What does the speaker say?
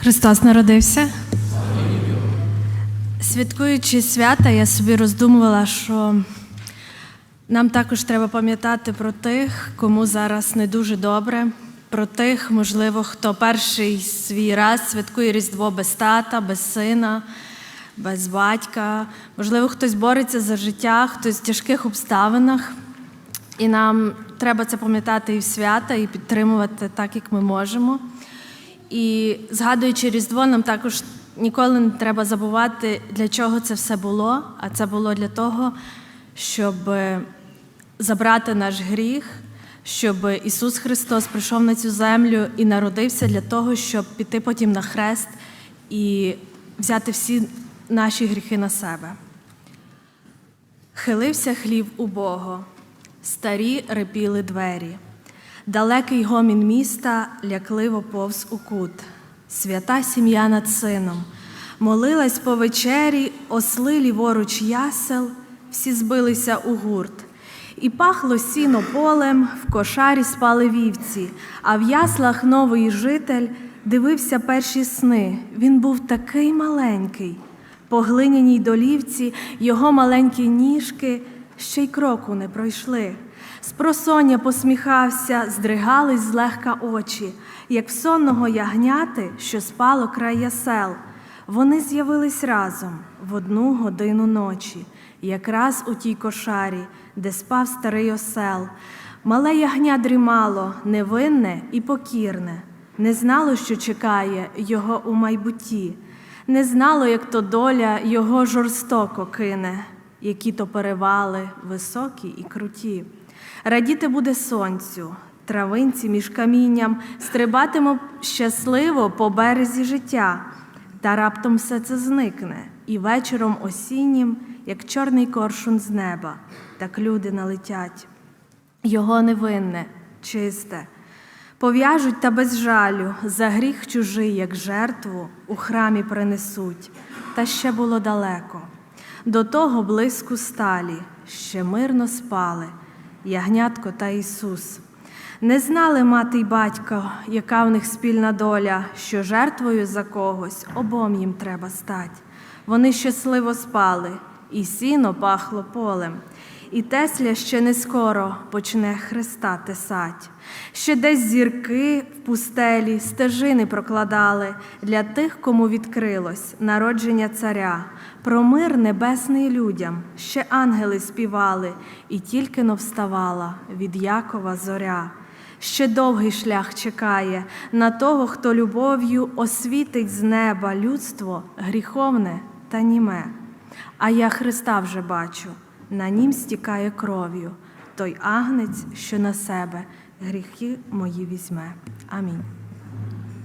Христос народився. Святкуючи свята, я собі роздумувала, що нам також треба пам'ятати про тих, кому зараз не дуже добре, про тих, можливо, хто перший свій раз святкує Різдво без тата, без сина, без батька. Можливо, хтось бореться за життя, хтось в тяжких обставинах. І нам треба це пам'ятати і в свята, і підтримувати так, як ми можемо. І згадуючи Різдво, нам також ніколи не треба забувати, для чого це все було. А це було для того, щоб забрати наш гріх, щоб Ісус Христос прийшов на цю землю і народився для того, щоб піти потім на хрест і взяти всі наші гріхи на себе. Хилився хлів Бога, старі репіли двері. Далекий гомін міста лякливо повз у кут. Свята сім'я над сином. Молилась по вечері, осли ліворуч ясел, всі збилися у гурт. І пахло сіно полем, в кошарі спали вівці, а в яслах новий житель дивився перші сни. Він був такий маленький. По глиняній долівці його маленькі ніжки ще й кроку не пройшли. Спросоння посміхався, здригались злегка очі, як в сонного ягняти, що спало край ясел. Вони з'явились разом в одну годину ночі, якраз у тій кошарі, де спав старий осел. Мале ягня дрімало, невинне і покірне, не знало, що чекає його у майбутті, не знало, як то доля його жорстоко кине, які то перевали високі і круті. Радіти буде сонцю, травинці між камінням, стрибатимо щасливо по березі життя, та раптом все це зникне, і вечором осіннім, як чорний коршун з неба, так люди налетять. Його невинне, чисте, пов'яжуть та без жалю, за гріх чужий, як жертву, у храмі принесуть, та ще було далеко. До того блиску сталі, ще мирно спали ягнятко та Ісус. Не знали мати й батько, яка в них спільна доля, що жертвою за когось обом їм треба стать. Вони щасливо спали, і сіно пахло полем. І Тесля ще не скоро почне Христа тесать. Ще десь зірки в пустелі стежини прокладали для тих, кому відкрилось народження царя. Про мир небесний людям ще ангели співали, і тільки но вставала від Якова зоря. Ще довгий шлях чекає на того, хто любов'ю освітить з неба людство гріховне та німе. А я Христа вже бачу, на нім стікає кров'ю, той агнець, що на себе гріхи мої візьме. Амінь.